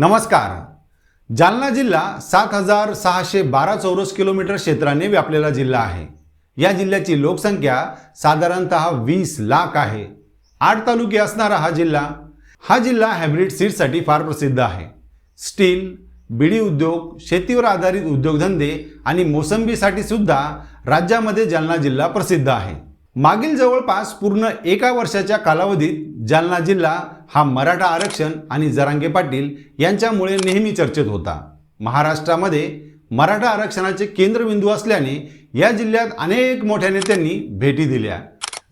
नमस्कार. जालना जिल्हा सात हजार सहाशे बारा चौरस किलोमीटर क्षेत्राने व्यापलेला जिल्हा आहे. या जिल्ह्याची लोकसंख्या साधारणतः वीस लाख आहे. आठ तालुके असणारा हा जिल्हा हा जिल्हा हायब्रिड सीड्ससाठी फार प्रसिद्ध आहे. स्टील बिडी उद्योग शेतीवर आधारित उद्योगधंदे आणि मोसंबीसाठी सुद्धा राज्यामध्ये जालना जिल्हा प्रसिद्ध आहे. मागील जवळपास पूर्ण एका वर्षाच्या कालावधीत जालना जिल्हा हा मराठा आरक्षण आणि जरांगे पाटील यांच्यामुळे नेहमी चर्चेत होता. महाराष्ट्रामध्ये मराठा आरक्षणाचे केंद्रबिंदू असल्याने या जिल्ह्यात अनेक मोठ्या नेत्यांनी भेटी दिल्या.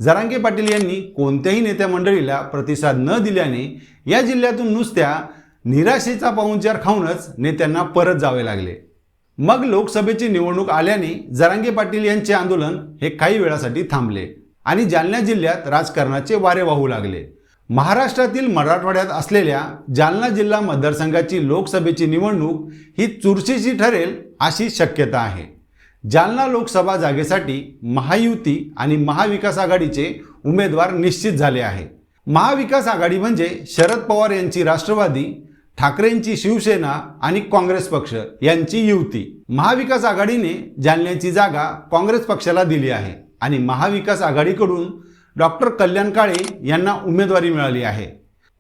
जरांगे पाटील यांनी कोणत्याही नेत्या मंडळीला प्रतिसाद न दिल्याने या जिल्ह्यातून नुसत्या निराशेचा पाहुणचार खाऊनच नेत्यांना परत जावे लागले. मग लोकसभेची निवडणूक आल्याने जरांगे पाटील यांचे आंदोलन हे काही वेळासाठी थांबले. आणि जालना जिल्ह्यात राजकारणाचे वारे वाहू लागले. महाराष्ट्रातील मराठवाड्यात असलेल्या जालना जिल्हा मतदारसंघाची लोकसभेची निवडणूक ही चुरशीची ठरेल अशी शक्यता आहे. जालना लोकसभा जागेसाठी महायुती आणि महाविकास आघाडीचे उमेदवार निश्चित झाले आहे. महाविकास आघाडी म्हणजे शरद पवार यांची राष्ट्रवादी ठाकरेंची शिवसेना आणि काँग्रेस पक्ष यांची युती. महाविकास आघाडीने जालन्याची जागा काँग्रेस पक्षाला दिली आहे. आणि महाविकास आघाडीकडून डॉक्टर कल्याण काळे यांना उमेदवारी मिळाली आहे.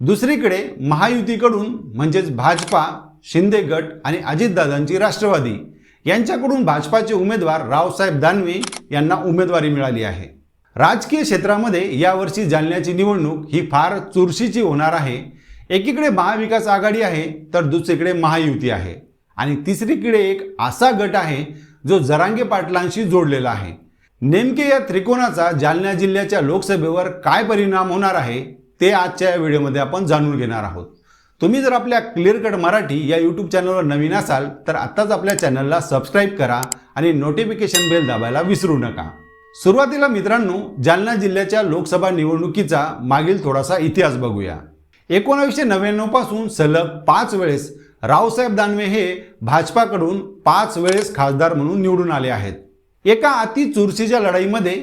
दुसरीकडे महायुतीकडून म्हणजेच भाजपा शिंदे गट आणि अजितदादांची राष्ट्रवादी यांच्याकडून भाजपाचे उमेदवार रावसाहेब दानवे यांना उमेदवारी मिळाली आहे. राजकीय क्षेत्रामध्ये यावर्षी जालन्याची निवडणूक ही फार चुरशीची होणार आहे. एकीकडे महाविकास आघाडी आहे तर दुसरीकडे महायुती आहे. आणि तिसरीकडे एक असा गट आहे जो जरांगे पाटलांशी जोडलेला आहे. नेमके या त्रिकोणाचा जालना जिल्ह्याच्या लोकसभेवर काय परिणाम होणार आहे ते आजच्या या व्हिडिओमध्ये आपण जाणून घेणार आहोत. तुम्ही जर आपल्या क्लिअर कट मराठी या यूट्यूब चॅनलवर नवीन असाल तर आत्ताच आपल्या चॅनलला सबस्क्राईब करा आणि नोटिफिकेशन बेल दाबायला विसरू नका. सुरुवातीला मित्रांनो जालना जिल्ह्याच्या लोकसभा निवडणुकीचा मागील थोडासा इतिहास बघूया. एकोणावीसशे नव्याण्णवपासून सलग पाच वेळेस रावसाहेब दानवे हे भाजपाकडून पाच वेळेस खासदार म्हणून निवडून आले आहेत. एका अति चुरशीच्या लढाईमध्ये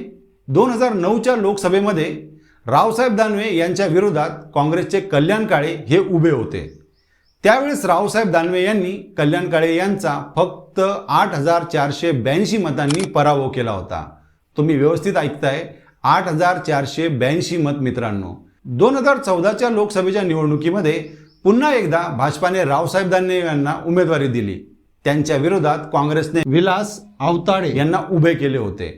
दोन हजार नऊच्या लोकसभेमध्ये रावसाहेब दानवे यांच्या विरोधात काँग्रेसचे कल्याण काळे हे उभे होते. त्यावेळेस रावसाहेब दानवे यांनी कल्याण काळे यांचा फक्त आठ हजार चारशे ब्याऐंशी मतांनी पराभव केला होता. तुम्ही व्यवस्थित ऐकताय आठ हजार चारशे ब्याऐंशी मत मित्रांनो. दोन हजार चौदाच्या लोकसभेच्या निवडणुकीमध्ये पुन्हा एकदा भाजपाने रावसाहेब दानवे यांना उमेदवारी दिली. त्यांच्या विरोधात काँग्रेसने विलास अवताडे यांना उभे केले होते.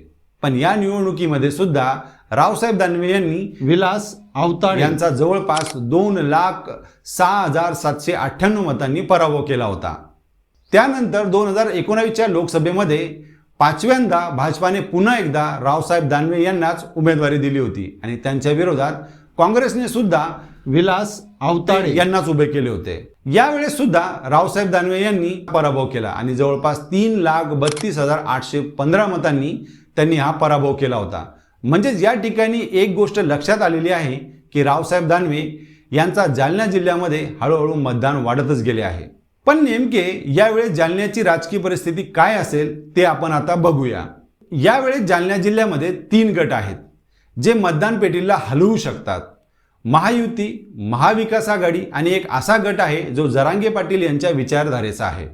पण या निवडणुकीमध्ये सुद्धा रावसाहेब दानवे यांनी विलास अवताडे यांचा जवळपास दोन लाख सहा हजार सातशे अठ्ठ्याण्णव मतांनी पराभव केला होता. त्यानंतर दोन हजार एकोणावीसच्या लोकसभेमध्ये पाचव्यांदा भाजपाने पुन्हा एकदा रावसाहेब दानवे यांनाच उमेदवारी दिली होती आणि त्यांच्या विरोधात काँग्रेसने सुद्धा विलास अवताडे यांनाच उभे केले होते. यावेळेस सुद्धा रावसाहेब दानवे यांनी पराभव केला आणि जवळपास तीन लाख बत्तीस हजार आठशे पंधरा मतांनी त्यांनी हा पराभव केला होता. म्हणजेच या ठिकाणी एक गोष्ट लक्षात आलेली आहे की रावसाहेब दानवे यांचा जालना जिल्ह्यामध्ये हळूहळू मतदान वाढतच गेले आहे. पण नेमके यावेळेस जालन्याची राजकीय परिस्थिती काय असेल ते आपण आता बघूया. यावेळेस जालना जिल्ह्यामध्ये तीन गट आहेत जे मतदान पेटीला हलवू शकतात. महायुती महाविकास आघाडी आणि एक असा गट आहे जो जरांगे पाटील यांच्या विचारधारेचा आहे.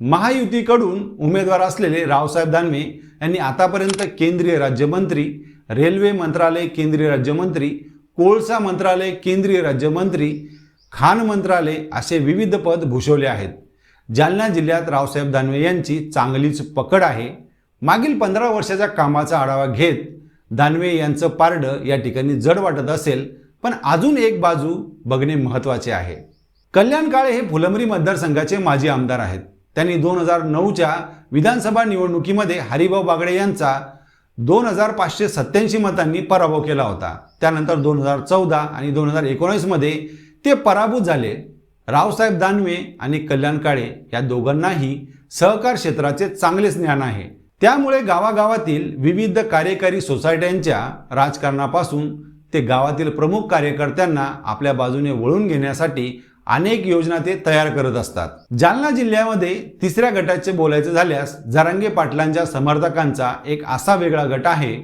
महायुतीकडून उमेदवार असलेले रावसाहेब दानवे यांनी आतापर्यंत केंद्रीय राज्यमंत्री रेल्वे मंत्रालय केंद्रीय राज्यमंत्री कोळसा मंत्रालय केंद्रीय राज्यमंत्री खाण मंत्रालय असे विविध पद भूषवले आहेत. जालना जिल्ह्यात रावसाहेब दानवे यांची चांगलीच पकड आहे. मागील पंधरा वर्षाच्या कामाचा आढावा घेत दानवे यांचं पारडं या ठिकाणी जड वाटत असेल पण अजून एक बाजू बघणे महत्त्वाचे आहे. कल्याण काळे हे फुलंब्री मतदारसंघाचे माजी आमदार आहेत. त्यांनी दोन हजार नऊच्या विधानसभा निवडणुकीमध्ये हरिभाऊ बागडे यांचा दोन हजार पाचशे सत्याऐंशी मतांनी पराभव केला होता. त्यानंतर दोन हजार चौदा आणि दोन हजार एकोणीसमध्ये ते पराभूत झाले. रावसाहेब दानवे आणि कल्याण काळे या दोघांनाही सहकार क्षेत्राचे चांगलेच ज्ञान आहे. त्यामुळे गावागावातील विविध कार्यकारी सोसायट्यांच्या राजकारणापासून ते गावातील प्रमुख कार्यकर्त्यांना आपल्या बाजूने वळून घेण्यासाठी अनेक योजना ते तयार करत असतात. जालना जिल्ह्यामध्ये तिसऱ्या गटाचे बोलायचे झाल्यास जरांगे पाटलांच्या समर्थकांचा एक असा वेगळा गट आहे.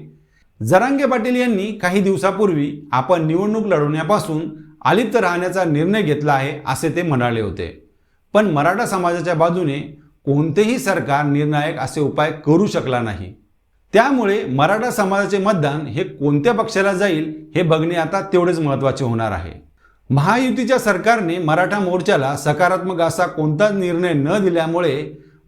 जरांगे पाटील यांनी काही दिवसापूर्वी आपण निवडणूक लढवण्यापासून अलिप्त राहण्याचा निर्णय घेतला आहे असे ते म्हणाले होते. पण मराठा समाजाच्या बाजूने कोणतेही सरकार निर्णायक असे उपाय करू शकला नाही. त्यामुळे मराठा समाजाचे मतदान हे कोणत्या पक्षाला जाईल हे बघणे आता तेवढेच महत्त्वाचे होणार आहे. महायुतीच्या सरकारने मराठा मोर्चाला सकारात्मक असा कोणताच निर्णय न दिल्यामुळे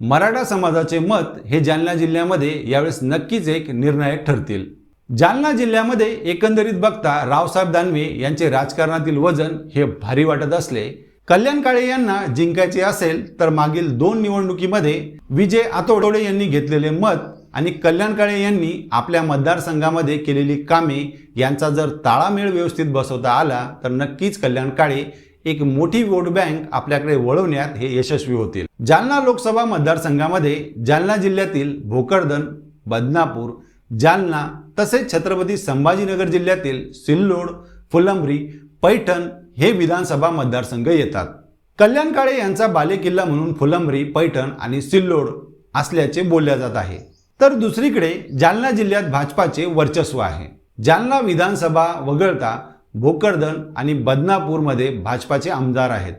मराठा समाजाचे मत हे जालना जिल्ह्यामध्ये यावेळेस नक्कीच एक निर्णायक ठरतील. जालना जिल्ह्यामध्ये एकंदरीत बघता रावसाहेब दानवे यांचे राजकारणातील वजन हे भारी वाटत असले. कल्याण काळे यांना जिंकायचे असेल तर मागील दोन निवडणुकीमध्ये विजय आतोडोडे यांनी घेतलेले मत आणि कल्याण काळे यांनी आपल्या मतदारसंघामध्ये केलेली कामे यांचा जर ताळामेळ व्यवस्थित बसवता आला तर नक्कीच कल्याण काळे एक मोठी वोट बँक आपल्याकडे वळवण्यात हे यशस्वी होतील. जालना लोकसभा मतदारसंघामध्ये जालना जिल्ह्यातील भोकरदन बदनापूर जालना तसेच छत्रपती संभाजीनगर जिल्ह्यातील सिल्लोड फुलंब्री पैठण हे विधानसभा मतदारसंघ येतात. कल्याण काळे यांचा बालेकिल्ला म्हणून फुलंब्री पैठण आणि सिल्लोड असल्याचे बोलल्या जात आहे. तर दुसरीकडे जालना जिल्ह्यात भाजपाचे वर्चस्व आहे. जालना विधानसभा वगळता भोकरदन आणि बदनापूरमध्ये भाजपाचे आमदार आहेत.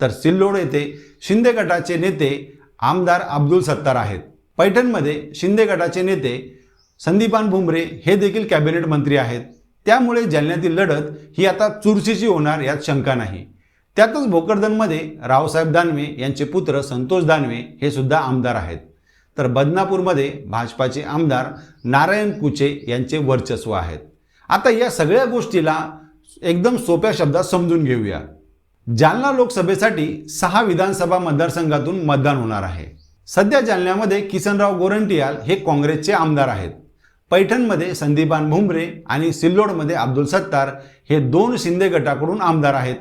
तर सिल्लोड येथे शिंदे गटाचे नेते आमदार अब्दुल सत्तार आहेत. पैठणमध्ये शिंदे गटाचे नेते संदीपान भुमरे हे देखील कॅबिनेट मंत्री आहेत. त्यामुळे जालन्यातील लढत ही आता चुरशीची होणार यात शंका नाही. त्यातच भोकरदनमध्ये रावसाहेब दानवे यांचे पुत्र संतोष दानवे हे सुद्धा आमदार आहेत. तर बदनापूरमध्ये भाजपाचे आमदार नारायण कुचे यांचे वर्चस्व आहेत आता या सगळ्या गोष्टीला एकदम सोप्या शब्दात समजून घेऊया. जालना लोकसभेसाठी सहा विधानसभा मतदारसंघातून मतदान होणार आहे. सध्या जालन्यामध्ये किसनराव गोरंटियाल हे काँग्रेसचे आमदार आहेत. पैठणमध्ये संदीपान भुमरे आणि सिल्लोडमध्ये अब्दुल सत्तार हे दोन शिंदे गटाकडून आमदार आहेत.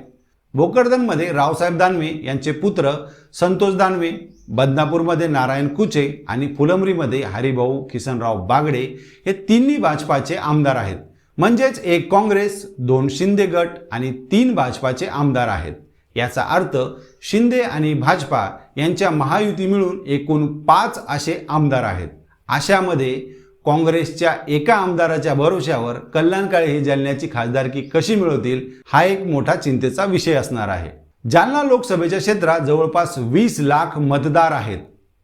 भोकरदनमध्ये रावसाहेब दानवे यांचे पुत्र संतोष दानवे बदनापूरमध्ये नारायण कुचे आणि फुलंबरीमध्ये हरिभाऊ किसनराव बागडे हे तिन्ही भाजपाचे आमदार आहेत. म्हणजेच एक काँग्रेस दोन शिंदे गट आणि तीन भाजपाचे आमदार आहेत. याचा अर्थ शिंदे आणि भाजपा यांच्या महायुती मिळून एकूण पाच असे आमदार आहेत. अशामध्ये काँग्रेसच्या एका आमदाराच्या भरोश्यावर कल्याणकाळी ही हे जालन्याची खासदारकी कशी मिळवतील हा एक मोठा चिंतेचा विषय असणार आहे. जालना लोकसभेच्या क्षेत्रात जवळपास वीस लाख मतदार आहेत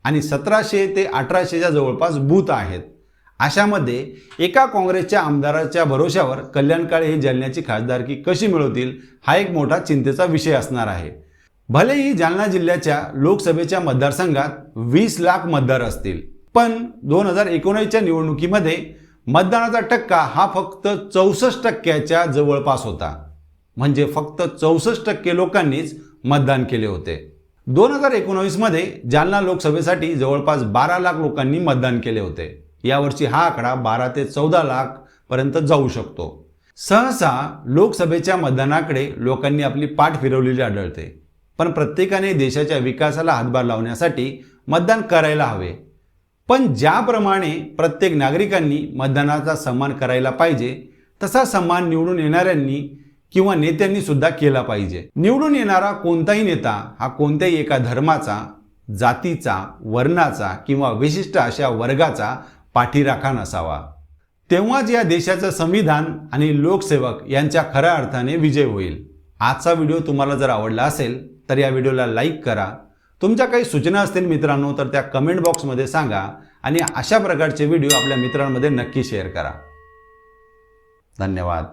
आणि सतराशे ते अठराशेच्या जवळपास बूथ आहेत. अशामध्ये एका काँग्रेसच्या आमदाराच्या भरोश्यावर कल्याणकाळी हे जालन्याची खासदारकी कशी मिळवतील हा एक मोठा चिंतेचा विषय असणार आहे. भलेही जालना जिल्ह्याच्या लोकसभेच्या मतदारसंघात वीस लाख मतदार असतील पण दोन हजार एकोणीसच्या निवडणुकीमध्ये मतदानाचा टक्का हा फक्त चौसष्ट टक्क्याच्या जवळपास होता. म्हणजे फक्त चौसष्ट टक्के लोकांनीच मतदान केले होते. दोन हजार एकोणावीसमध्ये जालना लोकसभेसाठी जवळपास बारा लाख लोकांनी मतदान केले होते. यावर्षी हा आकडा बारा ते चौदा लाख पर्यंत जाऊ शकतो. सहसा लोकसभेच्या मतदानाकडे लोकांनी आपली पाठ फिरवलेली आढळते. पण प्रत्येकाने देशाच्या विकासाला हातभार लावण्यासाठी मतदान करायला हवे. पण ज्याप्रमाणे प्रत्येक नागरिकांनी मतदानाचा सन्मान करायला पाहिजे तसा सन्मान निवडून येणाऱ्यांनी किंवा नेत्यांनी सुद्धा केला पाहिजे. निवडून येणारा कोणताही नेता हा कोणत्याही एका धर्माचा जातीचा वर्णाचा किंवा विशिष्ट अशा वर्गाचा पाठीराखा नसावा. तेव्हाच या देशाचं संविधान आणि लोकसेवक यांच्या खऱ्या अर्थाने विजय होईल. आजचा व्हिडिओ तुम्हाला जर आवडला असेल तर या व्हिडिओला लाईक करा तुमच्या काही सूचना असतील मित्रांनो तर त्या कमेंट बॉक्समध्ये सांगा आणि अशा प्रकारचे व्हिडिओ आपल्या मित्रांमध्ये नक्की शेअर करा. धन्यवाद.